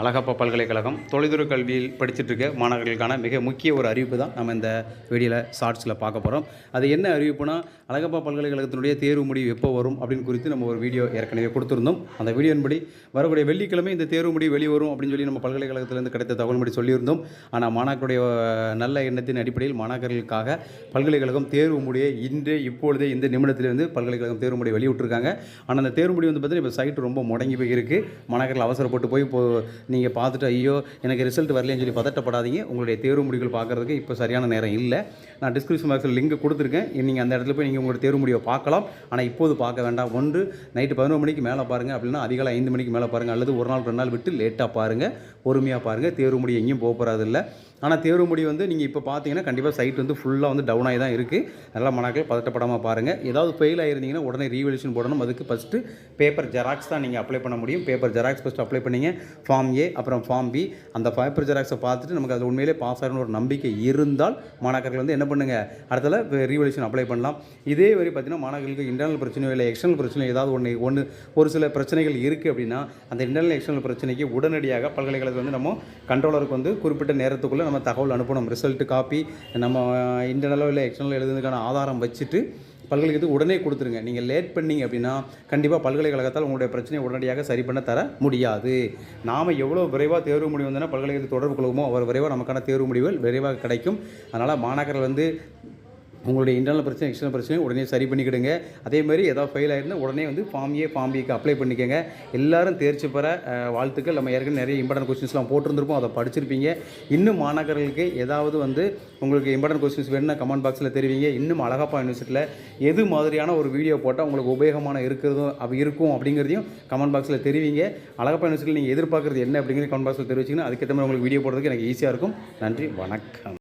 அழகப்பா பல்கலைக்கழகம் தொலைதூர கல்வியில் படிச்சுட்டு இருக்க மாணவர்களுக்கான மிக முக்கிய ஒரு அறிவிப்பு தான் நம்ம இந்த வீடியோவில் ஷார்ட்ஸில் பார்க்க போகிறோம் அது என்ன அறிவிப்புனா அழகப்பா பல்கலைக்கழகத்தினுடைய தேர்வு முடிவு எப்போ வரும் அப்படின்னு குறித்து நம்ம ஒரு வீடியோ ஏற்கனவே கொடுத்துருந்தோம். அந்த வீடியோன்படி வரக்கூடிய வெள்ளிக்கிழமை இந்த தேர்வு முடிவு வெளிவரும் அப்படின்னு சொல்லி நம்ம பல்கலைக்கழகத்திலேருந்து கிடைத்த தகவல்படி சொல்லியிருந்தோம். ஆனால் மாணாக்கருடைய நல்ல எண்ணத்தின் அடிப்படையில் மாணாக்கர்களுக்காக பல்கலைக்கழகம் தேர்வு முடியை இன்றே இப்பொழுதே இந்த நிமிடத்திலிருந்து பல்கலைக்கழகம் தேர்வு முடியை வெளியிட்டிருக்காங்க. ஆனால் அந்த தேர்வு முடிவு வந்து பார்த்தீங்கன்னா இப்போ சைட்டு ரொம்ப முடங்கி போய் இருக்குது மாணாக்கர்கள் அவசரப்பட்டு போய் இப்போ நீங்கள் பார்த்துட்டு ஐயோ எனக்கு ரிசல்ட் வரலன்னு சொல்லி பதட்டப்படாதீங்க. உங்களுடைய தேர்வு முடிவுகள் பார்க்குறதுக்கு இப்போ சரியான நேரம் இல்லை. நான் டிஸ்கிரிப்ஷன் பாக்ஸில் லிங்க் கொடுத்துருக்கேன். நீங்கள் அந்த இடத்துல போய் நீங்கள் உங்களுடைய தேர்வு முடிவை பார்க்கலாம். ஆனால் இப்போது பார்க்க வேண்டாம். ஒன்று நைட்டு பதினொரு மணிக்கு மேலே பாருங்கள் அப்படின்னா அதிகாலை ஐந்து மணிக்கு மேலே பாருங்கள் அல்லது ஒரு நாள் ரெண்டு நாள் விட்டு லேட்டாக பாருங்கள் பொறுமையாக பாருங்கள் தேர்வு முடி எங்கேயும் போக போகிறது இல்லை ஆனால் தேர்வு முடி வந்து நீங்கள் இப்போ பார்த்தீங்கன்னா கண்டிப்பாக சைட் வந்து ஃபுல்லாக வந்து டவுன் ஆகி தான் இருக்குது நல்லா மணாக்கள் பதட்டப்படாமல் பாருங்கள் ஏதாவது ஃபெயில் ஆகிருந்தீங்கன்னா உடனே ரீவல்யூஷன் போடணும். அதுக்கு ஃபஸ்ட்டு பேப்பர் ஜெராக்ஸ் தான் நீங்கள் அப்ளை பண்ண முடியும். பேப்பர் ஜெராக்ஸ் ஃபஸ்ட்டு அப்ளை பண்ணிங்க. ஃபார்ம் ஏ அப்புறம் ஃபார்ம் பி அந்த பேப்பர் ஜெராக்ஸை பார்த்துட்டு நமக்கு அது உண்மையிலே பாஸ் ஆகணும்னு ஒரு நம்பிக்கை இருந்தால் மாணாக்கர்கள் வந்து என்ன பண்ணுங்கள் அடுத்தல ரீவல்யூஷன் அப்ளை பண்ணலாம். இதே வரை பார்த்தீங்கன்னா மாணவர்களுக்கு இன்டர்னல் பிரச்சனையோ இல்லை எக்ஸ்டர்னல் பிரச்சனையோ ஏதாவது ஒன்று ஒன்று ஒரு சில பிரச்சனைகள் இருக்குது அப்படின்னா அந்த இன்டர்னல் எக்ஸ்டர்னல் பிரச்சனைக்கு உடனடியாக பல்கலைக்கழக பல்கலைக்கழகத்தில் வந்து நம்ம கண்ட்ரோலருக்கு வந்து குறிப்பிட்ட நேரத்துக்குள்ளே நம்ம தகவல் அனுப்பணும். ரிசல்ட் காப்பி நம்ம இன்டர்னலோ இல்லை எக்ஸ்டர்னல் எழுதுனதுக்கான ஆதாரம் வச்சுட்டு பல்கலைக்கழகத்துக்கு உடனே கொடுத்துருங்க. நீங்கள் லேட் பண்ணீங்க அப்படின்னா கண்டிப்பாக பல்கலைக்கழகத்தால் உங்களுடைய பிரச்சனையை உடனடியாக சரி பண்ண தர முடியாது. நாம் எவ்வளோ விரைவாக தேர்வு முடிவு வந்தோன்னா பல்கலைக்கழகத்தில் தொடர்பு கொள்வோமோ அவர் விரைவாக நமக்கான தேர்வு முடிவுகள் விரைவாக கிடைக்கும். அதனால் மாணாக்கர்கள் வந்து உங்களுடைய இன்டர்னல் பிரச்சனை எக்ஸ்டர்னல் பிரச்சனை உடனே சரி பண்ணிக்கிடுங்க. அதே மாதிரி ஏதாவது ஃபெயில் ஆயிருந்தால் உடனே வந்து ஃபார்ம் ஏ ஃபார்ம் பிக்கு அப்ளை பண்ணிக்கோங்க. எல்லாரும் தேர்ச்சி பெற வாழ்த்துக்கள். நம்ம ஏற்கனவே நிறைய இம்பார்ட்டன்ட் கொஸ்டின்ஸ்லாம் போட்டிருந்திருப்போம். அதை படிச்சிருப்பீங்க. இன்னும் மாணாக்கர்களுக்கு ஏதாவது வந்து உங்களுக்கு இம்பார்ட்டன்ட் கொஸ்டின்ஸ் வேணும்னா கமெண்ட் பாக்ஸில் தெரிவிங்க. இன்னும் அழகப்பா யூனிவர்சிட்டியில் எது மாதிரியான ஒரு வீடியோ போட்டால் உங்களுக்கு உபயோகமான இருக்கிறதும் அப்படி இருக்கும் அப்படிங்கிறதையும் கமெண்ட் பாக்ஸில் தெரிவிங்க. அழகப்பா யூனிவர்சிட்டியில் நீங்கள் எதிர்பார்க்குறது என்ன அப்படிங்கிறது கமெண்ட் பாக்ஸில் தெரிவிச்சிங்கன்னா அதுக்கேற்ற மாதிரி உங்களுக்கு வீடியோ போடுறதுக்கு எனக்கு ஈஸியாக இருக்கும். நன்றி வணக்கம்.